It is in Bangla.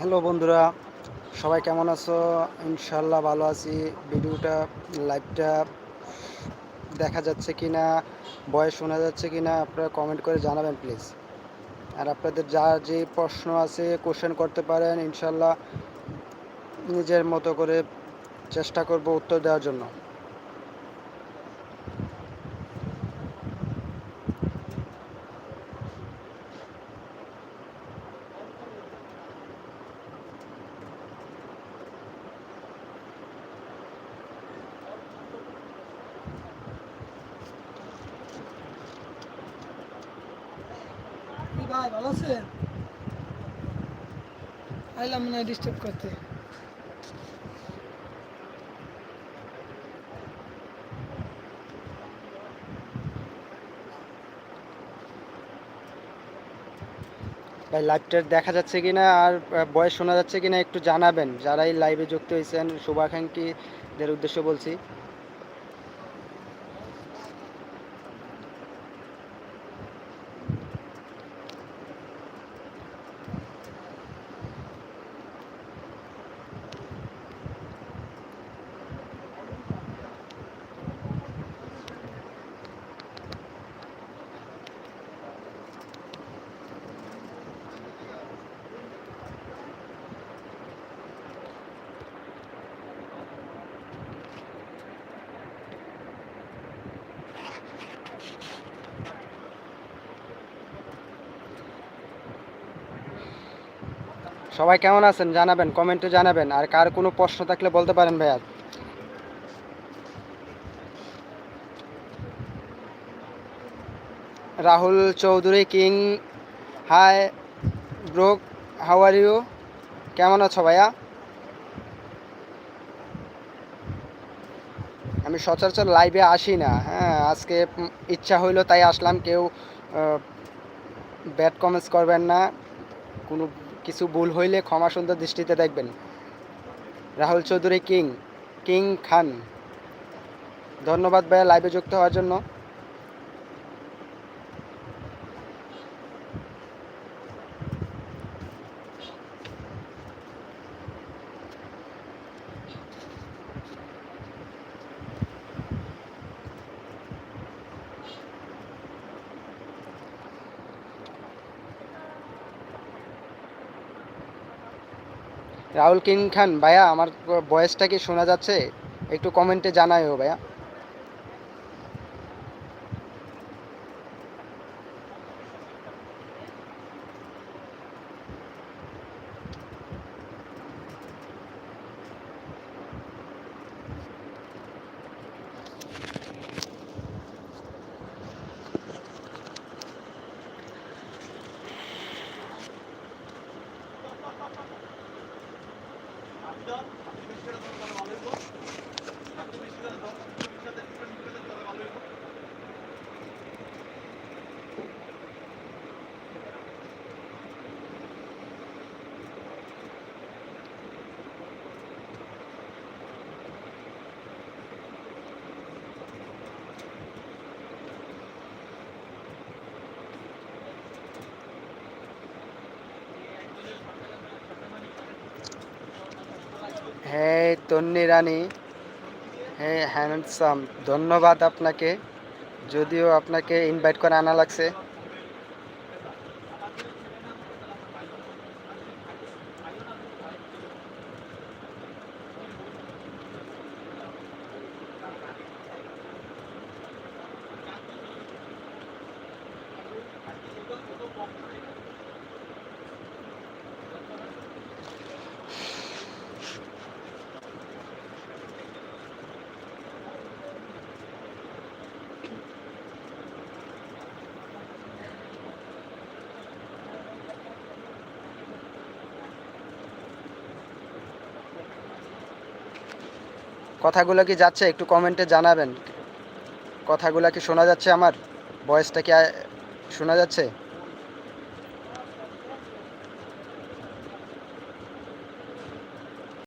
হ্যালো বন্ধুরা, সবাই কেমন আছো? ইনশাল্লাহ ভালো আছি। ভিডিওটা, লাইভটা দেখা যাচ্ছে কি না বয়স শোনা যাচ্ছে কি না আপনারা কমেন্ট করে জানাবেন প্লিজ আর আপনাদের যা যে প্রশ্ন আছে কোশ্চেন করতে পারেন ইনশাল্লাহ নিজের মতো করে চেষ্টা করব উত্তর দেওয়ার জন্য। ভাই, ভালো আছেন? আইলাম হয় ডিস্টার্ব করতে। ভাই লাইভটা দেখা যাচ্ছে কি না আর বয়স শোনা যাচ্ছে কি না একটু জানাবেন। যারা এই লাইভে যুক্ত হয়েছেন, শুভাকাঙ্ক্ষীদের উদ্দেশ্য বলছি। সবাই কেমন আছেন জানাবেন, কমেন্টে জানাবেন, আর কার কোনো প্রশ্ন থাকলে বলতে পারেন ভাইয়া। Rahul Chowdhury king, hi bro, how are you? কেমন আছো ভাইয়া? আমি সচরাচর লাইভে আসি না হ্যাঁ আজকে ইচ্ছা হইল তাই আসলাম, কেউ ব্যাড কমেন্টস করবেন না, কোনো কিছু ভুল হইলে ক্ষমা সুন্দর দৃষ্টিতে দেখবেন। Rahul Chowdhury king king Khan. ধন্যবাদ ভাইয়া লাইভে যুক্ত হওয়ার জন্য। রাহুল কিং খান ভাইয়া আমার ভয়েসটা কি শোনা যাচ্ছে? একটু কমেন্টে জানাইও ভাইয়া। Thank you. হ্যাঁ তন্নি রানী। হ্যাঁ হ্যান্ডসাম ধন্যবাদ আপনাকে। যদিও আপনাকে ইনভাইট করে আনা লাগছে। কথাগুলো কি যাচ্ছে? একটু কমেন্টে জানাবেন। কথাগুলো কি শোনা যাচ্ছে আমার? ভয়েসটা কি শোনা যাচ্ছে?